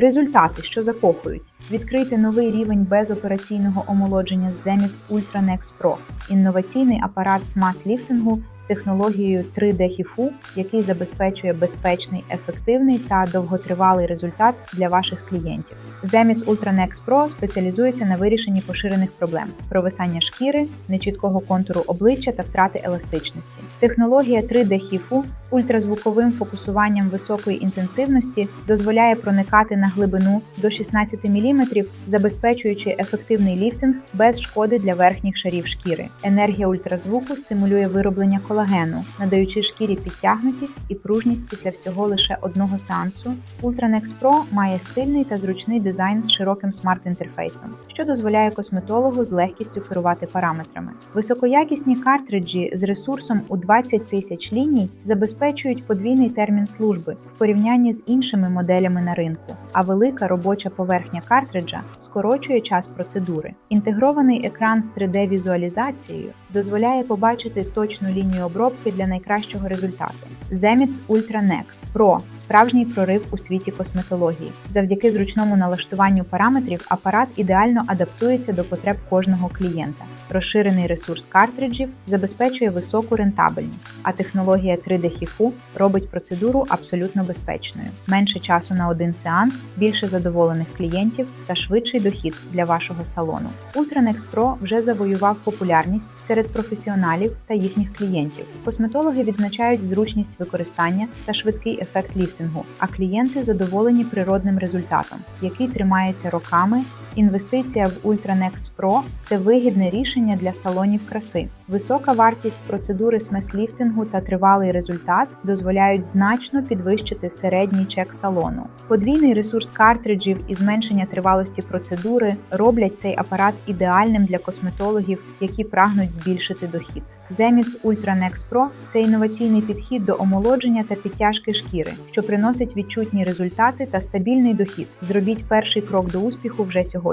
Результати, що закохують: відкрити новий рівень безопераційного омолодження з Ultra Nex Pro, інноваційний апарат з мас-ліфтингу з технологією 3D HIFU, який забезпечує безпечний, ефективний та довготривалий результат для ваших клієнтів. Zemix Ultra Nex Pro спеціалізується на вирішенні поширених проблем: провисання шкіри, нечіткого контуру обличчя та втрати еластичності. Технологія 3D HIFU з ультразвуковим фокусуванням високої інтенсивності дозволяє проникати на глибину до 16 мм, забезпечуючи ефективний ліфтинг без шкоди для верхніх шарів шкіри. Енергія ультразвуку стимулює вироблення колагену, надаючи шкірі підтягнутість і пружність після всього лише одного сеансу. Ultranex Pro має стильний та зручний дизайн з широким смарт-інтерфейсом, що дозволяє косметологу з легкістю керувати параметрами. Високоякісні картриджі з ресурсом у 20 тисяч ліній забезпечують подвійний термін служби в порівнянні з іншими моделями на ринку, а велика робоча поверхня картриджа скорочує час процедури. Інтегрований екран з 3D-візуалізацією дозволяє побачити точну лінію обробки для найкращого результату. Zemix Ultra Nex Pro – справжній прорив у світі косметології. Завдяки зручному налаштуванню параметрів апарат ідеально адаптується до потреб кожного клієнта. Розширений ресурс картриджів забезпечує високу рентабельність, а технологія 3D HIFU робить процедуру абсолютно безпечною. Менше часу на один сеанс, більше задоволених клієнтів та швидший дохід для вашого салону. Ultranex Pro вже завоював популярність серед професіоналів та їхніх клієнтів. Косметологи відзначають зручність використання та швидкий ефект ліфтингу, а клієнти задоволені природним результатом, який тримається роками. Інвестиція в Ultranex Pro – це вигідне рішення для салонів краси. Висока вартість процедури смес-ліфтингу та тривалий результат дозволяють значно підвищити середній чек салону. Подвійний ресурс картриджів і зменшення тривалості процедури роблять цей апарат ідеальним для косметологів, які прагнуть збільшити дохід. Zemix Ultranex Pro – це інноваційний підхід до омолодження та підтяжки шкіри, що приносить відчутні результати та стабільний дохід. Зробіть перший крок до успіху вже сьогодні.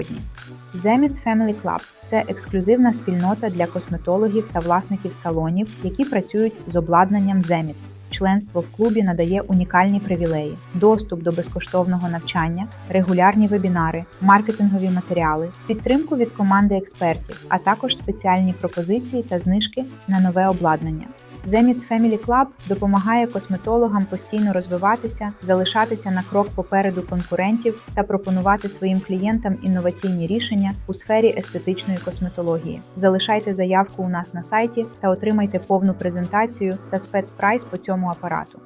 Zemix Family Club – це ексклюзивна спільнота для косметологів та власників салонів, які працюють з обладнанням Zemix. Членство в клубі надає унікальні привілеї: доступ до безкоштовного навчання, регулярні вебінари, маркетингові матеріали, підтримку від команди експертів, а також спеціальні пропозиції та знижки на нове обладнання. Zemits Family Club допомагає косметологам постійно розвиватися, залишатися на крок попереду конкурентів та пропонувати своїм клієнтам інноваційні рішення у сфері естетичної косметології. Залишайте заявку у нас на сайті та отримайте повну презентацію та спецпрайс по цьому апарату.